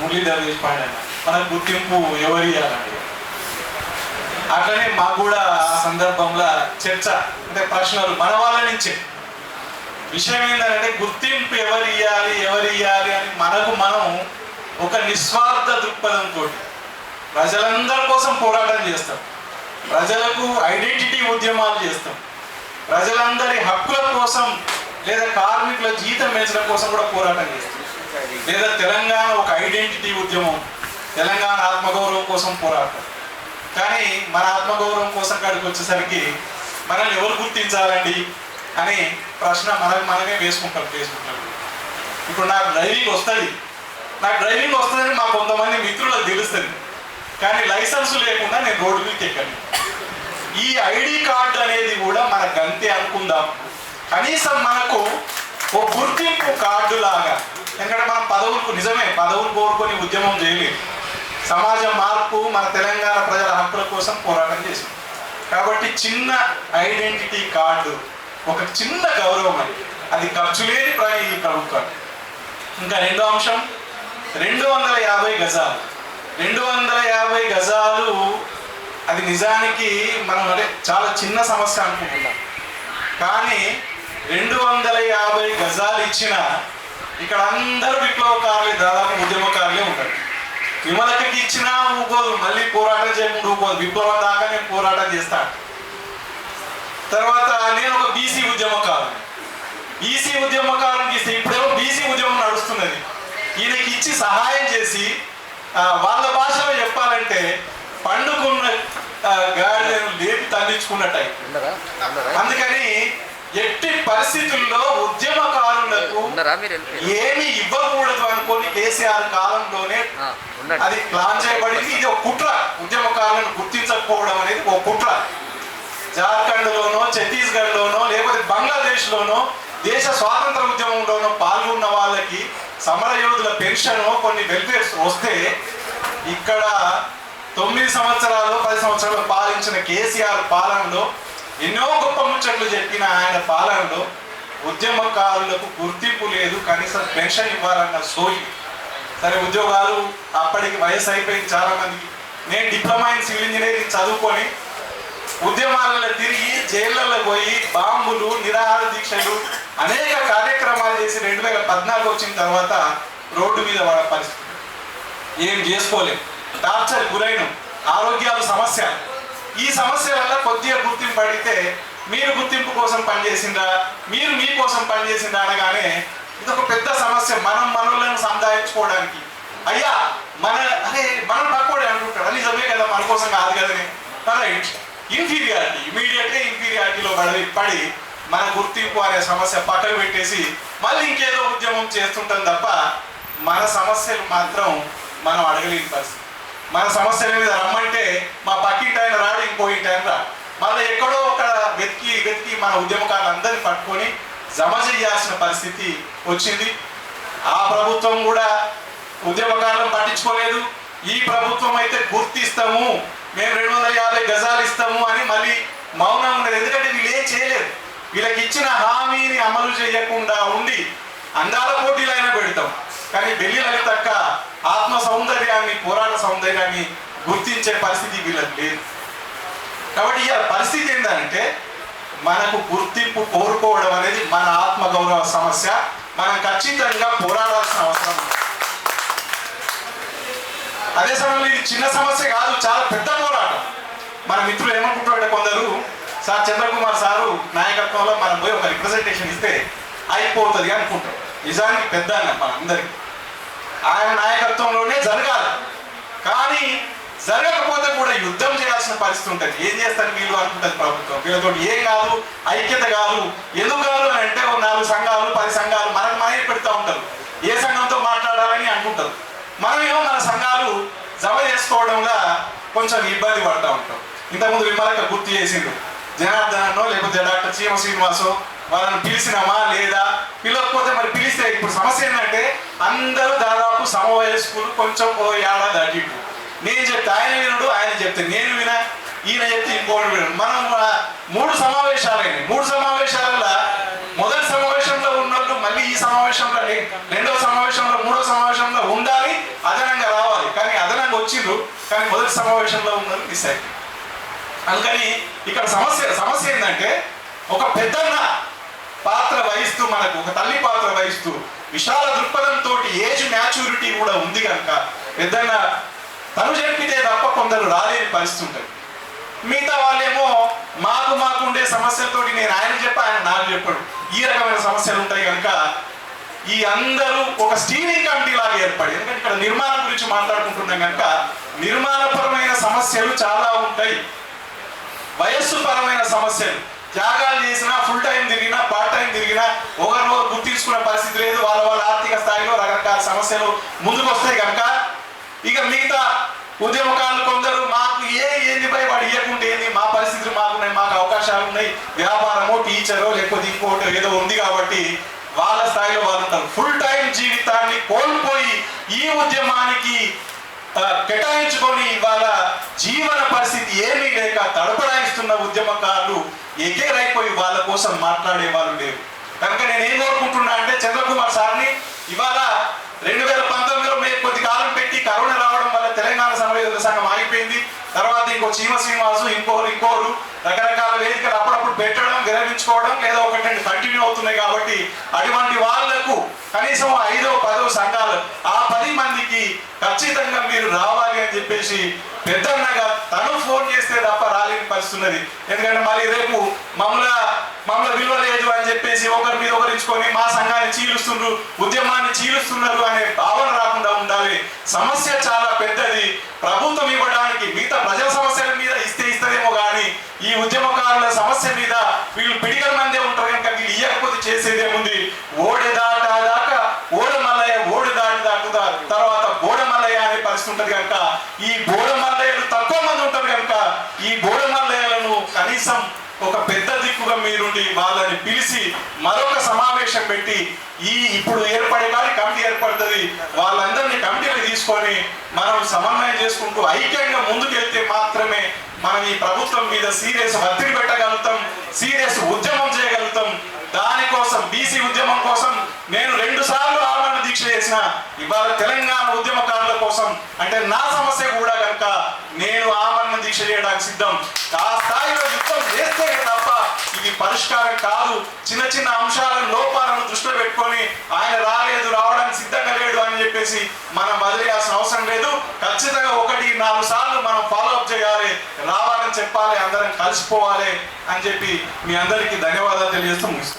మురళీధర్ చెప్పాడు ఆయన మన గుర్తింపు ఎవరు ఇవ్వాలండి అట్లనే మాకు కూడా ఆ సందర్భంలో చర్చ అంటే ప్రశ్నలు మన వాళ్ళ నుంచే. విషయం ఏంటంటే గుర్తింపు ఎవరు ఇవ్వాలి ఎవరు ఇవ్వాలి అని మనకు మనం ఒక నిస్వార్థ దృక్పథంతో ప్రజలందరి కోసం పోరాటం చేస్తాం. ప్రజలకు ఐడెంటిటీ ఉద్యమాలు చేస్తాం. ప్రజలందరి హక్కుల కోసం లేదా కార్మికుల జీతం పెంచడం కోసం కూడా పోరాటం చేస్తాం. లేదా తెలంగాణ ఐడెంటిటీ ఉద్యమం తెలంగాణ ఆత్మగౌరవం కోసం పోరాటం. కానీ మన ఆత్మగౌరవం కోసం కాడికి వచ్చేసరికి మనల్ని ఎవరు గుర్తించాలండి అని ప్రశ్న మనకు మనమే వేసుకుంటాం వేసుకుంటాం ఇప్పుడు నాకు డ్రైవింగ్ వస్తుంది. నాకు డ్రైవింగ్ వస్తుందని మా కొంతమంది మిత్రులకు తెలుస్తుంది. కానీ లైసెన్స్ లేకుండా నేను రోడ్డు మీదకి ఎక్కాను. ఈ ఐడి కార్డు అనేది కూడా మన గంతే అనుకుందాం. కనీసం మనకు ఓ గుర్తింపు కార్డు లాగా ఎందుకంటే మనం పదవులకు నిజమే పదవులు కోరుకొని ఉద్యమం చేయలేదు. సమాజ మార్పు మన తెలంగాణ ప్రజల హక్కుల కోసం పోరాటం చేసాం కాబట్టి చిన్న ఐడెంటిటీ కార్డు ఒక చిన్న గౌరవం అది. అది ఖర్చు లేని ప్ర- ఈ ప్రభుత్వం. ఇంకా రెండో అంశం రెండు వందల యాభై గజాలు. రెండు వందల యాభై గజాలు అది నిజానికి మనం అంటే చాలా చిన్న సమస్య అనుకుంటున్నాం. కానీ రెండు వందల యాభై గజాలు ఇచ్చిన ఇక్కడ అందరూ విప్లవకారులే దాదాపు ఉద్యమకారులే ఉంటారు. విమలకి ఇచ్చినా ఊకోదు మళ్ళీ పోరాటం చేయకుండా ఊకోదు. విప్లవం దాకా నేను పోరాటం చేస్తాను తర్వాత నేను ఒక బీసీ ఉద్యమకారు బీసీ ఉద్యమకారునికి ఇస్తే ఇప్పుడేమో బీసీ ఉద్యమం నడుస్తున్నది. ఈయనకి ఇచ్చి సహాయం చేసి వాళ్ళ భాషలో చెప్పాలంటే పండుకున్న గాడిదను లేపి తల్లించుకున్నట్టు అందుకని ఎట్టి పరిస్థితుల్లో ఉద్యమకారులకు ఏమి ఇవ్వకూడదు అనుకొని కేసీఆర్ కాలంలోనే అది ప్లాన్ చేయబడింది. ఇది ఒక కుట్ర. ఉద్యమకారులను గుర్తించకపోవడం అనేది ఒక కుట్ర. జార్ఖండ్ లోనో ఛత్తీస్గఢ్ లోనో లేకపోతే బంగ్లాదేశ్ లోనో దేశ స్వాతంత్ర ఉద్యమంలోనో పాల్గొన్న వాళ్ళకి సమర యోధుల పెన్షన్ కొన్ని వెల్ఫేర్స్ వస్తే ఇక్కడ తొమ్మిది సంవత్సరాలు పది సంవత్సరాలు పాలించిన కేసీఆర్ పాలనలో ఎన్నో గొప్ప ముచ్చట్లు చెప్పిన ఆయన పాలనలో ఉద్యమకారులకు గుర్తింపు లేదు కనీసం పెన్షన్ ఇవ్వాలన్న సోయి. సరే ఉద్యోగాలు అప్పటికి వయసు అయిపోయింది చాలా మందికి నేను డిప్లొమా ఇన్ సివిల్ ఇంజనీరింగ్ చదువుకొని ఉద్యమాలలో తిరిగి జైళ్ళలో పోయి బాంబులు నిరాహార దీక్షలు అనేక కార్యక్రమాలు చేసి రెండు వేల పద్నాలుగు వచ్చిన తర్వాత రోడ్డు మీద వాడ పరిస్థితి. ఏం చేసుకోలేం. టార్చర్ గురైన. ఆరోగ్యాలు సమస్య ఈ సమస్య వల్ల కొద్దిగా గుర్తింపు అడిగితే మీరు గుర్తింపు కోసం పనిచేసిందా మీరు మీ కోసం పనిచేసిందా అనగానే ఇది ఒక పెద్ద సమస్య. మనం మనలను సంధాయించుకోవడానికి అయ్యా మన అరే మనం పక్కోడే అనుకుంటాడు. నిజమే కదా మన కోసం కాదు కదని. రైట్ ఇన్ఫీరియారిటీ ఇమీడియట్గా ఇన్ఫీరియారిటీలో పడి పడి మన గుర్తింపు అనే సమస్య పక్కకు పెట్టేసి మళ్ళీ ఇంకేదో ఉద్యమం చేస్తుంటాం తప్ప మన సమస్యలు మాత్రం మనం అడగలేని పరిస్థితి. మన సమస్యల మీద రమ్మంటే మా పక్కింటి ఆయన రాడు ఇంకోయింటి ఆయన రాడు. మళ్ళీ ఎక్కడో ఒక వెతికి వెతికి మన ఉద్యమకారులందరినీ పట్టుకొని జమ చేయాల్సిన పరిస్థితి వచ్చింది. ఆ ప్రభుత్వం కూడా ఉద్యమకారులను పట్టించుకోలేదు. ఈ ప్రభుత్వం అయితే గుర్తిస్తాము మేము రెండు వందల యాభై గజాలు ఇస్తాము అని మళ్ళీ మౌనం ఉన్నది. ఎందుకంటే వీళ్ళు ఏం చేయలేదు వీళ్ళకి ఇచ్చిన హామీని అమలు చేయకుండా ఉండి అందాల పోటీలైనా పెడతాం. కానీ ఢిల్లీ లలితక్క ఆత్మ సౌందర్యాన్ని పోరాట సౌందర్యాన్ని గుర్తించే పరిస్థితి వీళ్ళకి లేదు. కాబట్టి ఇలా పరిస్థితి ఏంటంటే మనకు గుర్తింపు కోరుకోవడం అనేది మన ఆత్మ గౌరవ సమస్య. మనం ఖచ్చితంగా పోరాడాల్సిన అవసరం అదే సమయంలో ఇది చిన్న సమస్య కాదు చాలా పెద్ద పోరాటం. మన మిత్రులు ఏమనుకుంటున్నాడు కొందరు సార్ చంద్రకుమార్ సారు నాయకత్వంలో మనం పోయి ఒక రిప్రజెంటేషన్ ఇస్తే అయిపోతుంది అనుకుంటాం నిజానికి పెద్ద అన్న ఆయన నాయకత్వంలోనే జరగాలి. కానీ జరగకపోతే కూడా యుద్ధం చేయాల్సిన పరిస్థితి ఉంటుంది. ఏం చేస్తారు వీళ్ళు అనుకుంటుంది ప్రభుత్వం? వీళ్ళతో ఏం కాదు? ఐక్యత కాదు. ఎందుకు కాదు అని అంటే ఓ నాలుగు సంఘాలు పది సంఘాలు మనకు మనమే పెడతా ఉంటారు. ఏ సంఘంతో మాట్లాడాలని అనుకుంటారు. మనమేమో మన సంఘాలు జమ చేసుకోవడంలో కొంచెం ఇబ్బంది పడతా ఉంటాం. ఇంతకుముందు విమలక గుర్తు చేసిండు. జనార్దనో లేకపోతే డాక్టర్ చీమ శ్రీనివాసో వాళ్ళని పిలిచినామా లేదా? పిలవకపోతే మరి పిలిస్తే ఇప్పుడు సమస్య ఏంటంటే అందరూ దాదాపు సమవయస్కులు కొంచెం ఓ ఏడాది అటు నేను చెప్తే ఆయన వినడు ఆయన చెప్తే నేను వినా ఈయన చెప్తే ఇంకోటి వినడు. మనం మూడు సమావేశాలైనాయి. మూడు సమావేశాలలో మొదటి సమావేశంలో ఉన్నోళ్ళు మళ్ళీ ఈ సమావేశంలో రెండో రెండవ సమావేశంలో మూడో సమావేశంలో ఉండాలి అదనంగా రావాలి. కానీ అదనంగా వచ్చిండ్రు కానీ మొదటి సమావేశంలో ఉన్నది మిస్ అయింది అందుకని ఇక్కడ సమస్య సమస్య ఏంటంటే ఒక పెద్దన్న పాత్ర వహిస్తూ మనకు ఒక తల్లి పాత్ర వహిస్తూ విశాల దృక్పథంతో ఏజ్ మ్యాచ్యూరిటీ కూడా ఉంది కనుక ఏదైనా తను చెప్పితే తప్ప కొందరు రాలేని పరిస్థితి ఉంటుంది మిగతా వాళ్ళేమో మాకు మాకు ఉండే సమస్యలతోటి నేను ఆయన చెప్ప ఆయన నాకు చెప్పాడు. ఈ రకమైన సమస్యలు ఉంటాయి కనుక ఈ అందరూ ఒక స్టీరింగ్ కమిటీ లాగా ఏర్పడి ఎందుకంటే ఇక్కడ నిర్మాణం గురించి మాట్లాడుకుంటున్నాం కనుక నిర్మాణపరమైన సమస్యలు చాలా ఉంటాయి. వయస్సు పరమైన సమస్యలు త్యాగాలు చేసినా ఫుల్ టైం తిరిగినా పార్ట్ టైం తిరిగినా ఒకరినొకరు గుర్తించుకునే పరిస్థితి లేదు. వాళ్ళ వాళ్ళ ఆర్థిక స్థాయిలో రకరకాల సమస్యలు ముందుకు వస్తాయి కనుక ఇక మిగతా ఉద్యమకారులు కొందరు మాకు ఏ ఏంది పై వాడు ఇవ్వకుంటే ఏంది? మా పరిస్థితులు మాకున్నాయి మాకు అవకాశాలు ఉన్నాయి. వ్యాపారమో టీచరో లేకపోతే ఇంకోటో ఏదో ఉంది కాబట్టి వాళ్ళ స్థాయిలో వాళ్ళు ఫుల్ టైం జీవితాన్ని కోల్పోయి ఈ ఉద్యమానికి కేటాయించుకొని ఇవాళ జీవన పరిస్థితి ఏమీ లేక తడపడాయిస్తున్న ఉద్యమకారులు ఎగేరైపోయి వాళ్ళ కోసం మాట్లాడే వాళ్ళు లేరు. కనుక నేను ఏం కోరుకుంటున్నా అంటే చంద్రకుమార్ సార్ని ఇవాళ రెండు వేల పంతొమ్మిదిలో మేము కొద్ది కాలం పెట్టి కరోనా రావడం వల్ల తెలంగాణ సమన్వయ సంఘం ఆగిపోయింది. తర్వాత ఇంకో చీమ శ్రీనివాసు ఇంకోరు ఇంకోరు రకరకాల వేదికలు అప్పుడప్పుడు పెట్టడం విరమించుకోవడం లేదా ఒకటి కంటిన్యూ అవుతున్నాయి కాబట్టి అటువంటి వాళ్ళకు కనీసం ఐదో పదో సంఘాలు ఖచ్చితంగా మీరు రావాలి అని చెప్పేసి పెద్దన్నగా తను ఫోన్ చేస్తే తప్ప రాలేని పరిస్థితి ఉన్నది. ఎందుకంటే మళ్ళీ రేపు మమ్మల్ని మమ్మల్ని విలువ లేదు అని చెప్పేసి ఒకరి మీద ఒకరించుకొని మా సంఘాన్ని చీలుస్తున్నారు ఉద్యమాన్ని చీలుస్తున్నారు అనే భావన రాకుండా ఉండాలి. సమస్య చాలా పెద్దది. ప్రభుత్వం ఇవ్వడానికి మిగతా ప్రజల సమస్యల మీద ఇస్తే ఇస్తదేమో కానీ ఈ ఉద్యమకారుల సమస్య మీద వీళ్ళు పిడిగల మందే ఉంటారు కనుక వీళ్ళు ఇవ్వకపోతే చేసేదేముంది? ఓడి మల్లయ్య ఉంటుంది కనుక ఈ గోడ మల్లయ్యలు తక్కువ మంది ఉంటారు కనుక ఈ గోడ మల్లయ్యలను కనీసం ఒక పెద్ద దిక్కుగా మీరుండి వాళ్ళని పిలిచి మరొక సమావేశం పెట్టి ఈ ఇప్పుడు ఏర్పడే కానీ కమిటీ ఏర్పడుతుంది వాళ్ళందరినీ కమిటీని తీసుకొని మనం సమన్వయం చేసుకుంటూ ఐక్యంగా ముందుకెళ్తే మాత్రమే మనం ఈ ప్రభుత్వం మీద సీరియస్ ఒత్తిడి పెట్టగలుగుతాం సీరియస్ ఉద్యమం చేయగలుగుతాం. దానికోసం బీసీ ఉద్యమం కోసం నేను రెండు సార్లు దీక్ష చేసిన ఇవాళ తెలంగాణ ఉద్యమకారుల కోసం అంటే నా సమస్య కూడా కనుక నేను ఆమరణ దీక్ష చేయడానికి సిద్ధం. ఆ స్థాయిలో యుద్ధం చేస్తే తప్ప ఇది పరిష్కారం కాదు. చిన్న చిన్న అంశాలను లోపాలను దృష్టిలో పెట్టుకొని ఆయన రాలేదు రావడానికి సిద్ధంగా లేడు అని చెప్పేసి మనం వదిలేయాల్సిన అవసరం లేదు. ఖచ్చితంగా ఒకటి నాలుగు సార్లు మనం ఫాలో అప్ చేయాలి రావాలని చెప్పాలి అందరం కలిసిపోవాలి అని చెప్పి మీ అందరికీ ధన్యవాదాలు తెలియజేస్తూ ముగిస్తాను